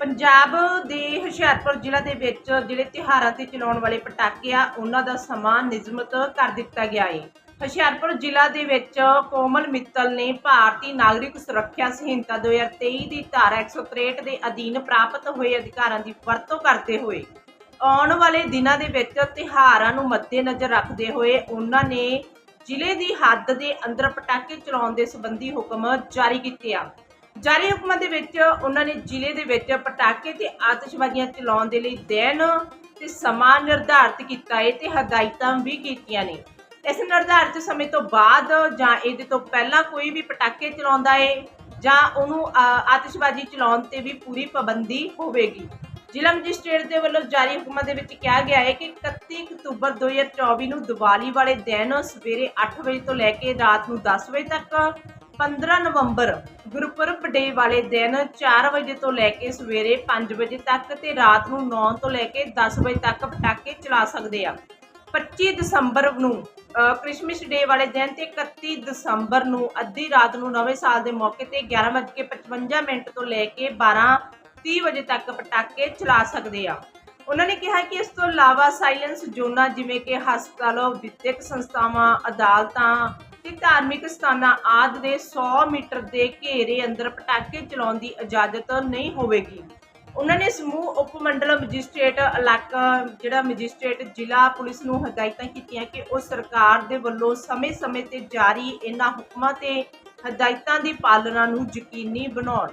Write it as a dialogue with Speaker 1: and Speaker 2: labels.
Speaker 1: ਪੰਜਾਬ ਦੇ ਹੁਸ਼ਿਆਰਪੁਰ ਜ਼ਿਲ੍ਹਾ ਦੇ ਵਿੱਚ ਜਿਹੜੇ ਤਿਉਹਾਰਾਂ ਤੇ ਚਲਾਉਣ ਵਾਲੇ ਪਟਾਕੇ ਆ, ਉਹਨਾਂ ਦਾ ਸਮਾਂ ਨਿਯਮਤ ਕਰ ਦਿੱਤਾ ਗਿਆ ਹੈ ਹੁਸ਼ਿਆਰਪੁਰ ਜ਼ਿਲ੍ਹਾ ਦੇ ਵਿੱਚ ਕੋਮਲ ਮਿੱਤਲ ਨੇ ਭਾਰਤੀ ਨਾਗਰਿਕ ਸੁਰੱਖਿਆ ਸੰਹਿਤਾ 2023 ਦੀ ਧਾਰਾ 163 ਦੇ ਅਧੀਨ ਪ੍ਰਾਪਤ ਹੋਏ ਅਧਿਕਾਰਾਂ ਦੀ ਵਰਤੋਂ ਕਰਦੇ ਹੋਏ, ਆਉਣ ਵਾਲੇ ਦਿਨਾਂ ਦੇ ਵਿੱਚ ਤਿਉਹਾਰਾਂ ਨੂੰ ਮੱਦੇਨਜ਼ਰ ਰੱਖਦੇ ਹੋਏ ਉਹਨਾਂ ਨੇ ਜ਼ਿਲ੍ਹੇ ਦੀ ਹੱਦ ਦੇ ਅੰਦਰ ਪਟਾਕੇ ਚਲਾਉਣ ਦੇ ਸੰਬੰਧੀ ਹੁਕਮ ਜਾਰੀ ਕੀਤੇ ਆ। ਜਾਰੀ ਹੁਕਮਾਂ ਦੇ ਵਿੱਚ ਉਹਨਾਂ ਨੇ ਜ਼ਿਲ੍ਹੇ ਦੇ ਵਿੱਚ ਪਟਾਕੇ ਤੇ ਆਤਿਸ਼ਬਾਜ਼ੀਆਂ ਚਲਾਉਣ ਦੇ ਲਈ ਦਿਨ ਤੇ ਸਮਾਂ ਨਿਰਧਾਰਿਤ ਕੀਤਾ ਹੈ ਤੇ ਹਦਾਇਤਾਂ ਵੀ ਕੀਤੀਆਂ ਨੇ। ਇਸ ਨਿਰਧਾਰਿਤ ਸਮੇਂ ਤੋਂ ਬਾਅਦ ਜਾਂ ਇਹਦੇ ਤੋਂ ਪਹਿਲਾਂ ਕੋਈ ਵੀ ਪਟਾਕੇ ਚਲਾਉਂਦਾ ਹੈ ਜਾਂ ਉਹਨੂੰ ਅ, ਆਤਿਸ਼ਬਾਜ਼ੀ ਚਲਾਉਣ ਤੇ ਵੀ ਪੂਰੀ ਪਾਬੰਦੀ ਹੋਵੇਗੀ। ਜ਼ਿਲ੍ਹਾ ਮੈਜਿਸਟ੍ਰੇਟ ਦੇ ਵੱਲੋਂ ਜਾਰੀ ਹੁਕਮਾਂ ਦੇ ਵਿੱਚ ਕਿਹਾ ਗਿਆ ਹੈ ਕਿ 31 ਅਕਤੂਬਰ 2024 ਨੂੰ ਦੀਵਾਲੀ ਵਾਲੇ ਦਿਨ ਸਵੇਰੇ 8 ਵਜੇ ਤੋਂ ਲੈ ਕੇ ਰਾਤ ਨੂੰ 10 ਵਜੇ ਤੱਕ 15 ਨਵੰਬਰ ਗੁਰਪੁਰਬ ਡੇ ਵਾਲੇ ਦਿਨ 4 ਵਜੇ ਤੋਂ ਲੈ ਕੇ ਸਵੇਰੇ 5 ਵਜੇ ਤੱਕ ਤੇ ਰਾਤ ਨੂੰ 9 ਤੋਂ ਲੈ ਕੇ 10 ਵਜੇ ਤੱਕ ਪਟਾਕੇ ਚਲਾ ਸਕਦੇ ਆ। 25 ਦਸੰਬਰ ਨੂੰ ਅ, ਕ੍ਰਿਸਮਸ ਡੇ ਵਾਲੇ ਦਿਨ ਤੇ 31 ਦਸੰਬਰ ਨੂੰ ਅੱਧੀ ਰਾਤ ਨੂੰ ਨਵੇਂ ਸਾਲ ਦੇ ਮੌਕੇ ਤੇ 11:55 ਮਿੰਟ ਤੋਂ ਲੈ ਕੇ 12:30 ਵਜੇ ਤੱਕ ਪਟਾਕੇ ਚਲਾ ਸਕਦੇ ਆ। ਉਹਨਾਂ ਨੇ ਕਿਹਾ ਕਿ ਇਸ ਤੋਂ ਇਲਾਵਾ ਸਾਇਲੈਂਸ ਜ਼ੋਨਾਂ ਜਿਵੇਂ ਕਿ ਹਸਪਤਾਲ, ਵਿੱਦਿਅਕ ਸੰਸਥਾਵਾਂ, ਅਦਾਲਤਾਂ ਤੇ ਧਾਰਮਿਕ ਸਥਾਨਾਂ ਆਦਿ ਦੇ 100 ਮੀਟਰ ਦੇ ਘੇਰੇ ਅੰਦਰ ਪਟਾਕੇ ਚਲਾਉਣ ਦੀ ਇਜਾਜ਼ਤ ਨਹੀਂ ਹੋਵੇਗੀ। ਉਹਨਾਂ ਨੇ ਸਮੂਹ ਉਪ ਮੰਡਲ ਮੈਜਿਸਟ੍ਰੇਟ ਇਲਾਕਾ, ਜਿਹੜਾ ਮੈਜਿਸਟ੍ਰੇਟ ਜ਼ਿਲ੍ਹਾ ਪੁਲਿਸ ਨੂੰ ਹਦਾਇਤਾਂ ਕੀਤੀਆਂ ਕਿ ਉਹ ਸਰਕਾਰ ਦੇ ਵੱਲੋਂ ਸਮੇਂ-ਸਮੇਂ ਤੇ ਜਾਰੀ ਇਹਨਾਂ ਹੁਕਮਾਂ ਤੇ ਹਦਾਇਤਾਂ ਦੀ ਪਾਲਣਾ ਨੂੰ ਯਕੀਨੀ ਬਣਾਉਣ।